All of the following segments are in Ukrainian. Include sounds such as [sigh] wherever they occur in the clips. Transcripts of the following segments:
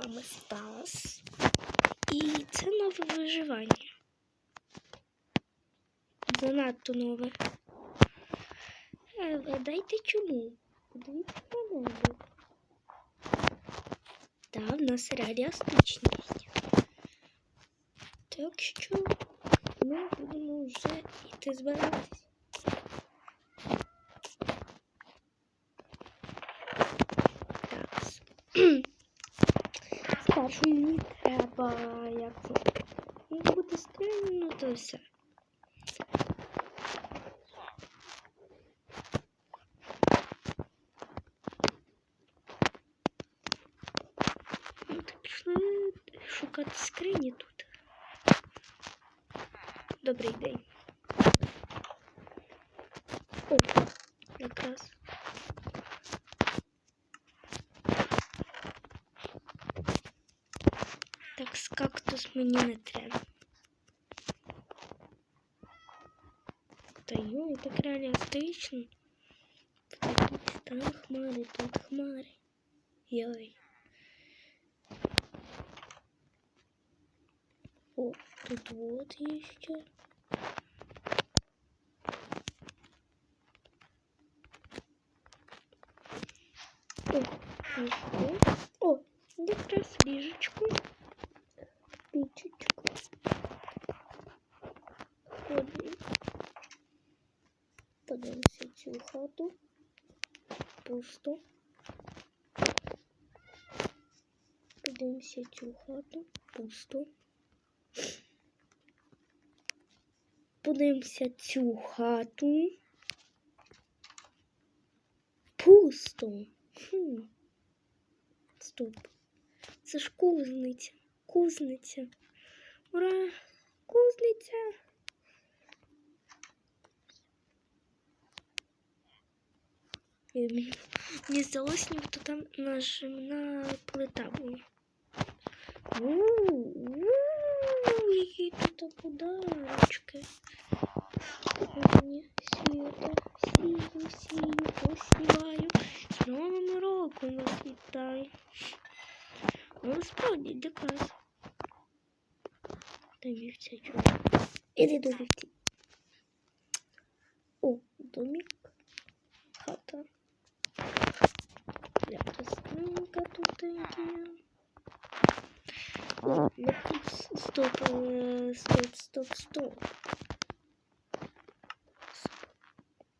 вами Стас. І це нове виживання. Занадто нове. Е, Вгадайте чому? Подивіться на небо. Та в нас реалістичність. Так що ми будемо вже йти збиратись. стрімно, то все. Ну, так пішли шукати скрині тут. Добрий день. О, якраз. Так, з кактус мені не треба. Так реалістично. Там хмари, тут хмари. Йой. О, тут вот еще. О, еще. О, якраз ліжечку. Пічечку. Ходимо. Подивимося цю хату. Пусто. Подивимося цю хату. Пусто. Подивимося цю хату. Пусто. Хм. Стоп. Це ж кузниця. Кузниця. Ура! Кузниця. Мені мені здалося, ніби там нажимна плита була. У-у-у, які тут подарочки. Мені світа, сію, сію, посіваю. З Новим роком вас вітаю. Ну, справді, для. Та вівця чого? Іди до вівці. О, домик. Хата. Я тисненька тут є. О, ну тут с- стоп, е, стоп, стоп, стоп.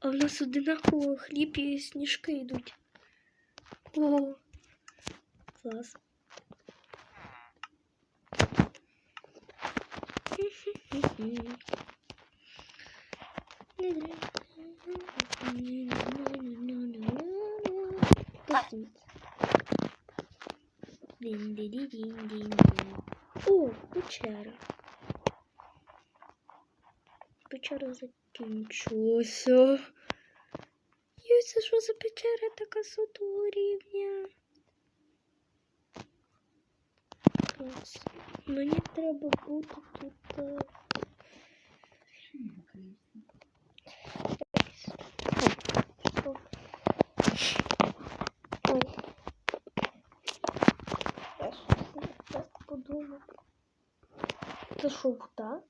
А в нас одинаково хліб і сніжки йдуть. О, клас. [laughs] [laughs] Пустіть. Дин-ди-ди-дин-дин-дин. О, печера. Печера закінчилася. Ой, це що за печера така сотого рівня? Клас. Мені треба бути тут. е, Стоп. Ой. Я щось не так подумав. Вода?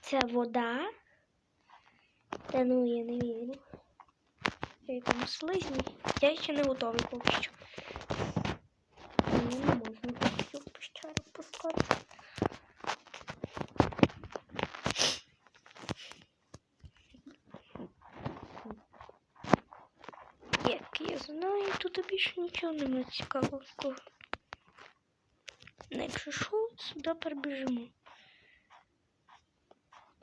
Це вода? Та ну я не вірю. Я там слизні. Я ще не готовий поки що. Мені не можна в пещеру пускати. Як я знаю, тут більше нічого немає цікавого. Ну, Якщо що, сюди перебіжимо.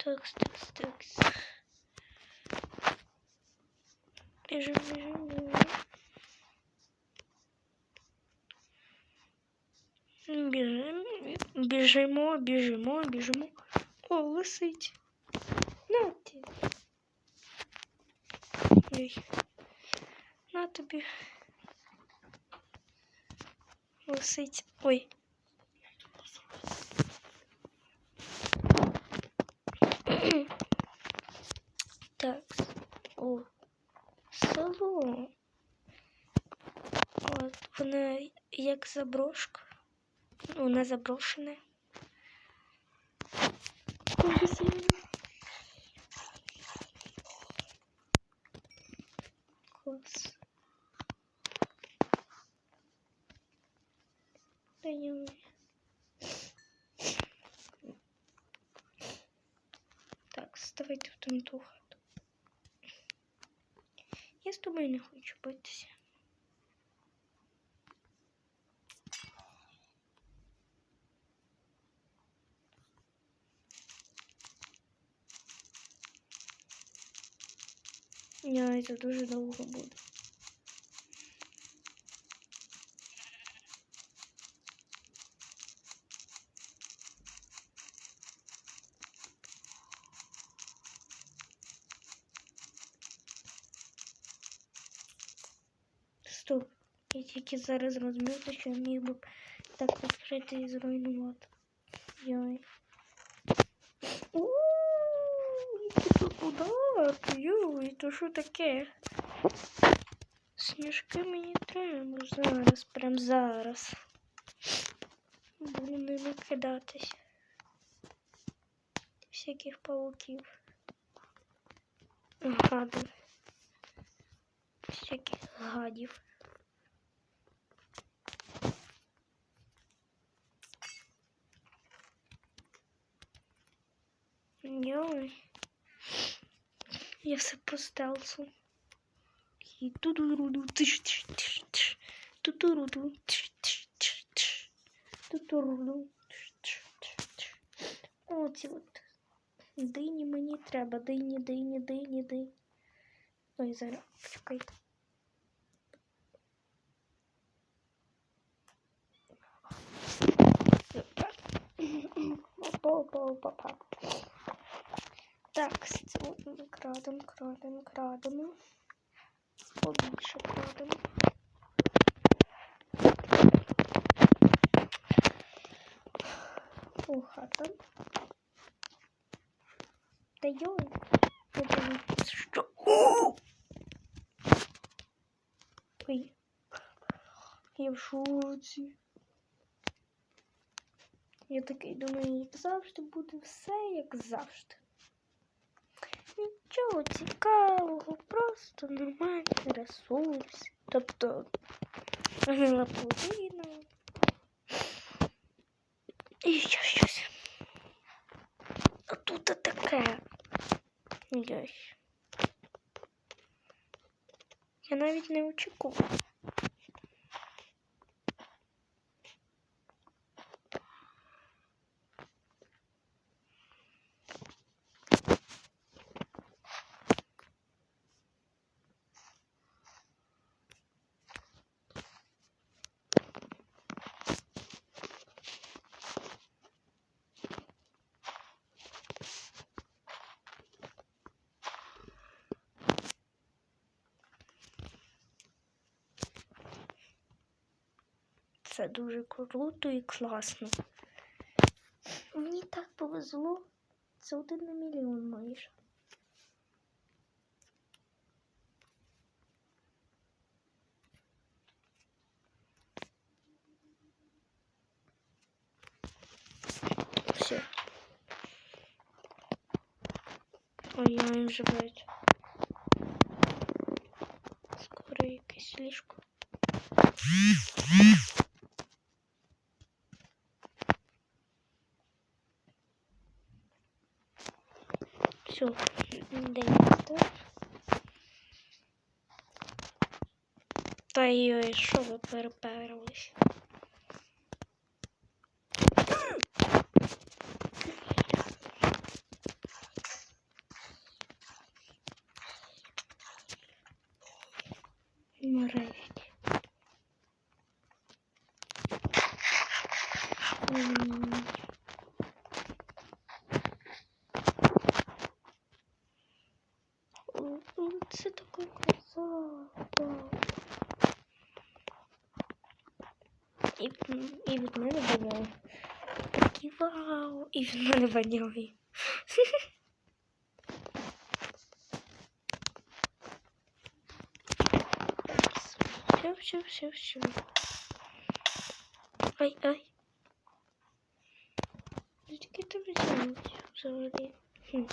Такс, такс, такс. Біжимо, біжимо, біжимо. Біжимо, біжимо, біжимо, біжимо. О, лисить. На ти. Ой. На тобі. Лисить. Ой. Так. О. Село. От, вона як заброшка. Вона заброшена. Дуже сильно. Клас. Даємо. Так, ставайте в ту хату. Я з тобою не хочу битися. Ні, це дуже довго буде. Стоп. Я тільки зараз розмовляю, що я міг би так відкрити і зруйнувати. Йой. Ууу, тут удар. Йой, то що таке? Сніжки мені треба зараз, прям зараз. Буду ними кидатись. Всяких пауків. Гадів. Всяких гадів. Йой. Я все по стелсу. І ту-ду-ду-ду, тиш-тиш-тиш-тиш. Ту-ту-ру-ду, тиш-тиш-тиш-тиш. Ту-ту-ру-ду, тиш-тиш-тиш-тиш. Оці от. Дині мені треба. Дині, дині, дині, дині. Ой, зараз, почекайте. Опа-опа-опа-па. Так, це от крадем, крадем, крадемо. Побільше крадемо. О, хата. Та йой. Що. Ой. Я в шоці. Я такий думаю, як завжди буде все як завжди. Нічого цікавого, просто нормальний ресурс. Тобто гнила половина. І ще щось. А тут таке. Я навіть не очікував. Це дуже круто і класно. Мені так повезло. Це один на мільйон майже. Все. Ой, я їм живуть. Скоро якесь ліжко. Все, настав. Та йой, що ви переперлись? Нарешті. М. О, о, Це така краса. Вау. І, і від мене воняє. Такі вау. І від мене воняє. Все, все, все, все. Ай, ай. Звідки ти взялась взагалі? Хм.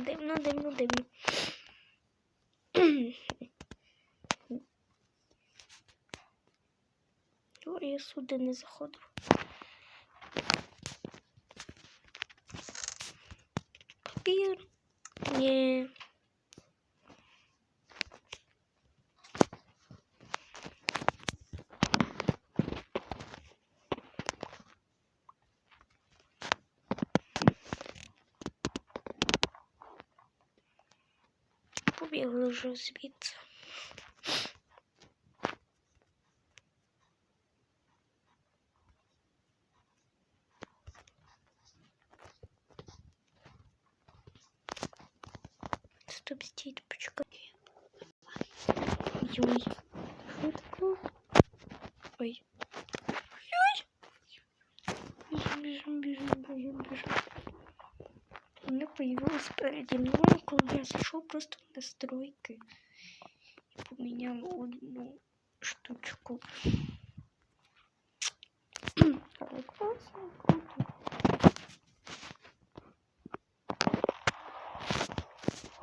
Дивно, дивно, дивно. О, я сюди не заходив. Папір. Ні. Побігли вже звідси. Ой. Ой. Бежим, бежим, бежим, бежим, бежим. Она появилась переді мною, коли я зайшов просто в настройки і поміняв одну штучку. Але класно, круто.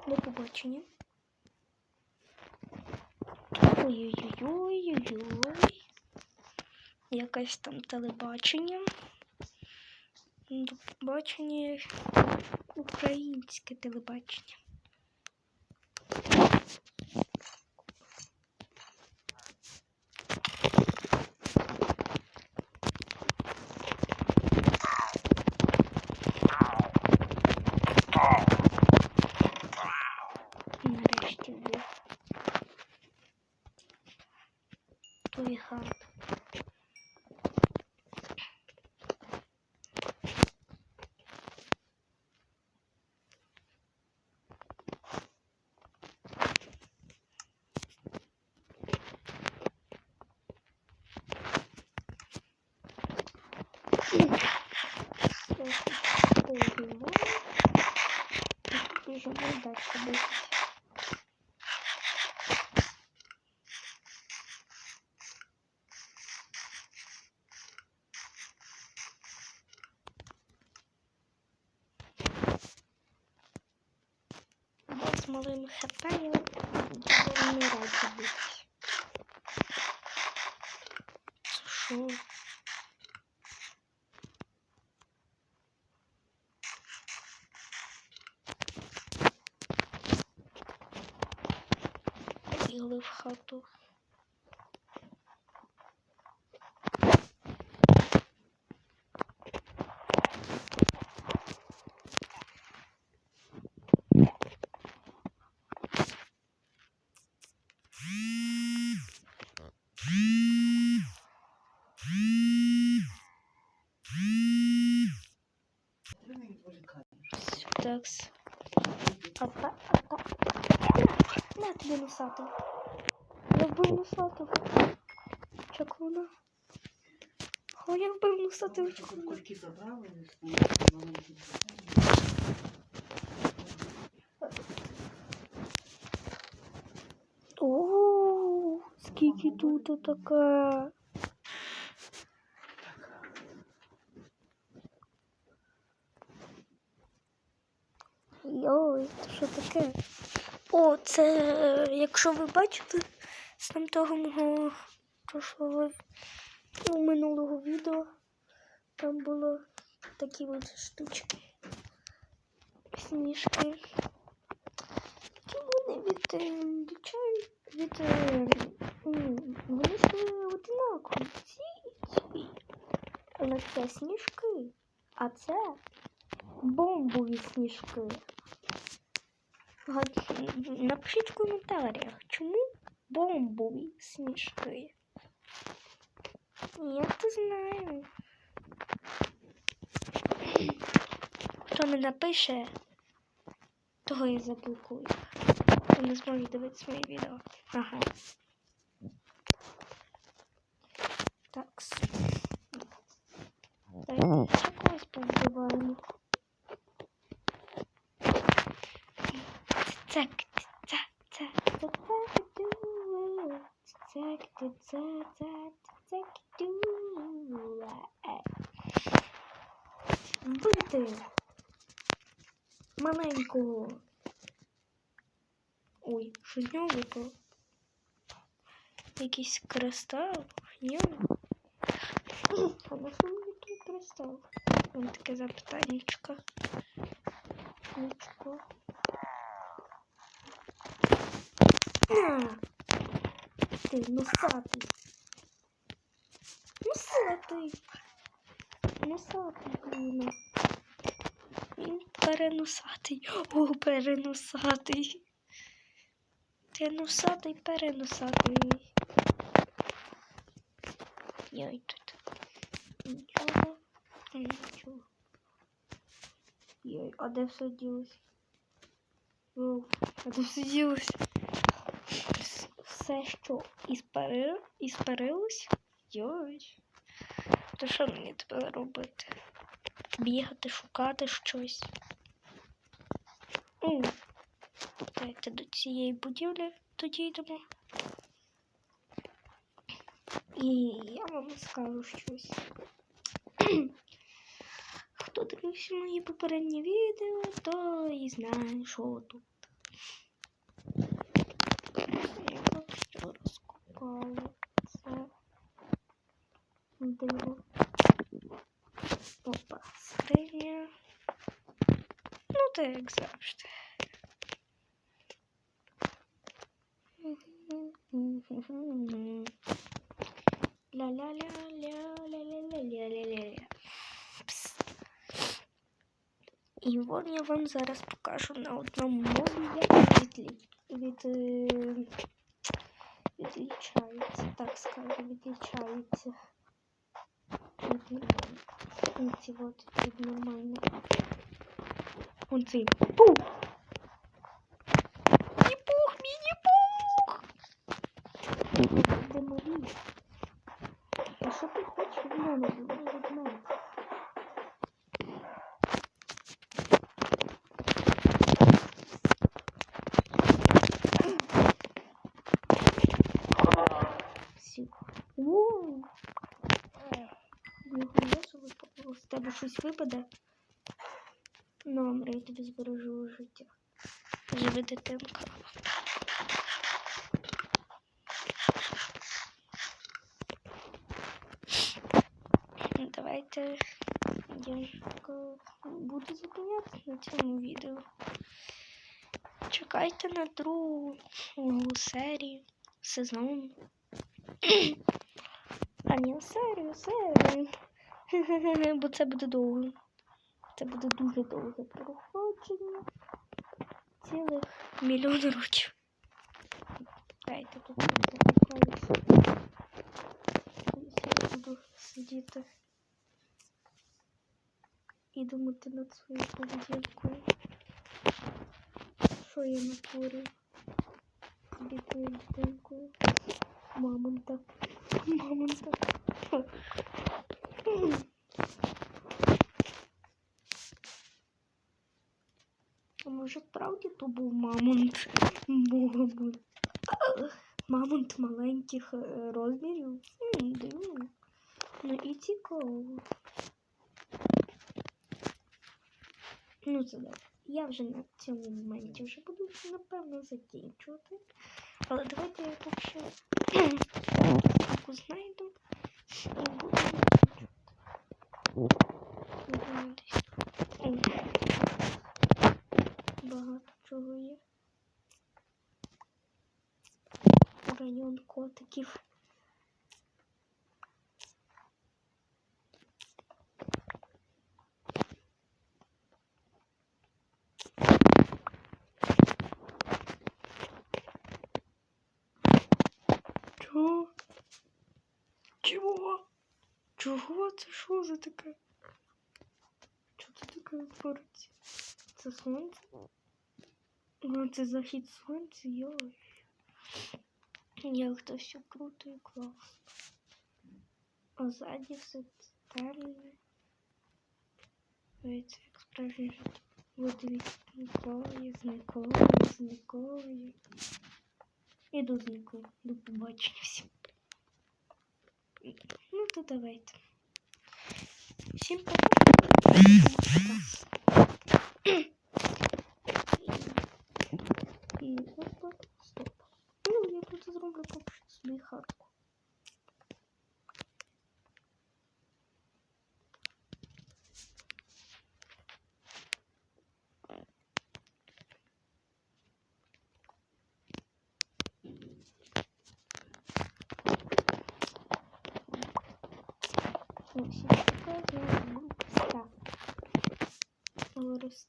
До побачення. Ой-ой-ой-ой-ой. Якесь там телебачення. До побачення українське телебачення. Нарешті був. Той Біжимо далі дивитися. Бо з малим хп я я не раді битись. Це що? Бігли в хату. усатий. Я вбив усатого. Чакуна. О, я вбив усатого чакуна. О, скільки тут таке. Це, якщо ви бачите, з там того мого прошлого ну, минулого відео, там було такі от штучки. Сніжки. Ті вони від е, е, вони ж одинакові. Ці і ці. Але це сніжки, а це бомбові сніжки. Напишіть в коментарях, чому бомбові смішки. Я то знаю. Хто не напише, того я заблокую. Хто не зможе дивитися мої відео. Ага. Zack, zack, zack, zack, do it. Zack, zack, zack, zack, do it. Вбити маленького. Ой, що з нього випало? Якийсь кристал? Ні. А на що мені тут кристал? Ось таке запитаннячко. Нічко. Ти носатий. Носатий. Носатий, блін. Він переносатий. О, переносатий. Ти носатий, переносатий. Йой тут. Нічого. Нічого. Йой, а де все ділось? Воу, а де все ділось? Вс- Все, що іспари... іспарилось? Йой. То що мені тепер робити? Бігати, шукати щось. М. Давайте до цієї будівлі тоді йдемо. І я вам скажу щось. Хто дивився мої попередні відео, то і знає, що тут. Я поки що розкопала це диво. Опа, скриня. Ну, так як завжди. Ля-ля-ля-ля-ля-ля-ля-ля-ля-ля. Пс. І вон я вам зараз покажу на одному мові, як відлі... від... отличается, так скажем, отличается. Эти вот эти нормально. Он цей. Пу! Воу! З тебе щось випаде? Номер, я тобі збережу життя. Живи дитинка. Ну, Давайте я буду зупинятися на цьому відео. Чекайте на другу серію, сезон. А ні, серію, серію. [laughs] Бо це буде довго. Це буде дуже довге проходження. Цілих мільйон років. Дайте тут запікаюся. Я буду сидіти і думати над своєю поведінкою. Що я натворю з бідною дитинкою? Мамонта. Мамонта. А може справді то був мамонт? Мамонт. Мамонт маленьких е, розмірів. Ну і цікаво. Ну, це добре. Я вже на цьому моменті вже буду напевно закінчувати. Але давайте я поки що кнопку знайду і буду. Багато чего. є. Район котиків. Це що за таке? Що це таке твориться? Це сонце? Ну, це захід сонця, йой. Як то все круто і класно. А ззаді все темне. Дивіться, як справжнє життя. Вот дивіться, зникає, зникає, зникає. Іду зникло. До побачення всім. Ну то давайте. Şimdi Ось,